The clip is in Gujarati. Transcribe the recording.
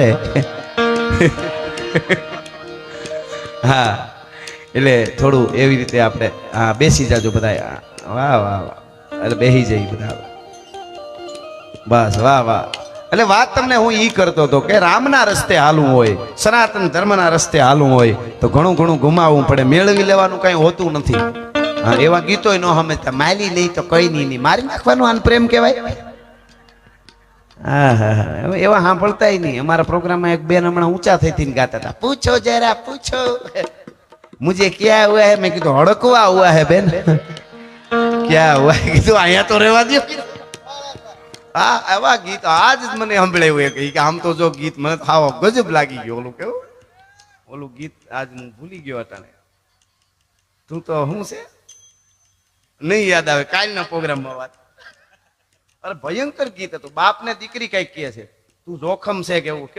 મારે. હા, એટલે થોડું એવી રીતે આપણે, હા, બેસી જાજો બધા. વાહ વાહ વાહ. એટલે બેસી જઈ બધા. બસ, વાહ વાહ. એટલે વાત તમને હું ઈ કરતો હતો કે રામના રસ્તે હાલવું હોય, સનાતન ધર્મના રસ્તે હાલવું હોય, તો ઘણું ઘણું ગુમાવવું પડે. મેળવી લેવાનું કઈ હોતું નથી. એવા ગીતો ન સમજતા માલી નહીં તો કઈ નહીં. મારી નાખવાનું આને પ્રેમ કહેવાય? હા હા એવા સાંભળતા નહીં. અમારા પ્રોગ્રામમાં એક બેન હમણાં ઊંચા થઈ થઈને ગાતા હતા. પૂછો જરા, પૂછો. મુજે ક્યાં હુઆ હે? મેં કીધું, હડકવા હુઆ હે બેન. ક્યાં હુઆ કીધું, અહીંયા તો રહેવા દો હા એવા ગીત આજ જ મને સંભળાયું એ કે આમ તો જો ગીત મને હાવ ગજબ લાગી ગયો. ઓલું કેવું? ઓલું ગીત આજ હું ભૂલી ગયો અટાણે. તું તો હું છે? નહીં યાદ આવે. કાલના પ્રોગ્રામમાં વાત. અરે ભયંકર ગીત હતું. બાપ ને દીકરી કંઈક કહે છે. તું જોખમ છે કેવું કેવું?